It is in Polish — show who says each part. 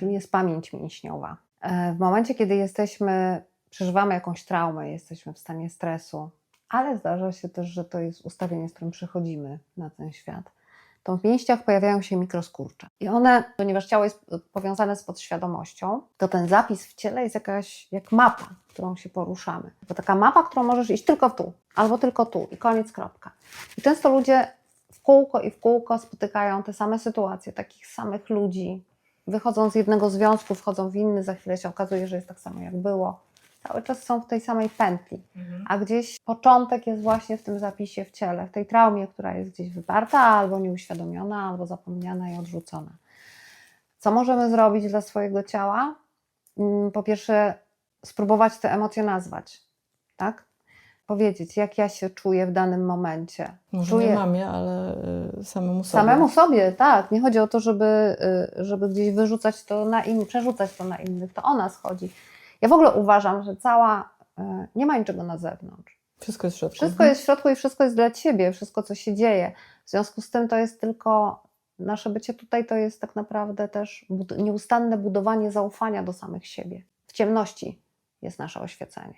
Speaker 1: czym jest pamięć mięśniowa. E, W momencie, kiedy jesteśmy, przeżywamy jakąś traumę, jesteśmy w stanie stresu, ale zdarza się też, że to jest ustawienie, z którym przychodzimy na ten świat, to w mięśniach pojawiają się mikroskurcze. I one, ponieważ ciało jest powiązane z podświadomością, to ten zapis w ciele jest jakaś jak mapa, którą się poruszamy. To taka mapa, którą możesz iść tylko tu, albo tylko tu i koniec, kropka. I często ludzie w kółko i w kółko spotykają te same sytuacje, takich samych ludzi, wychodzą z jednego związku, wchodzą w inny, za chwilę się okazuje, że jest tak samo jak było. Cały czas są w tej samej pętli, a gdzieś początek jest właśnie w tym zapisie w ciele, w tej traumie, która jest gdzieś wyparta, albo nieuświadomiona, albo zapomniana i odrzucona. Co możemy zrobić dla swojego ciała? Mm, Po pierwsze, spróbować te emocje nazwać, tak? Powiedzieć, jak ja się czuję w danym momencie.
Speaker 2: Może
Speaker 1: czuję
Speaker 2: nie mamie, ale y, samemu sobie.
Speaker 1: samemu sobie, tak. Nie chodzi o to, żeby, y, żeby gdzieś wyrzucać to na innych, przerzucać to na innych. To o nas chodzi. Ja w ogóle uważam, że cała, y, nie ma niczego na zewnątrz.
Speaker 2: Wszystko jest w środku.
Speaker 1: Wszystko jest w środku i wszystko jest dla ciebie, wszystko, co się dzieje. W związku z tym to jest tylko nasze bycie tutaj, to jest tak naprawdę też nieustanne budowanie zaufania do samych siebie. W ciemności jest nasze oświecenie.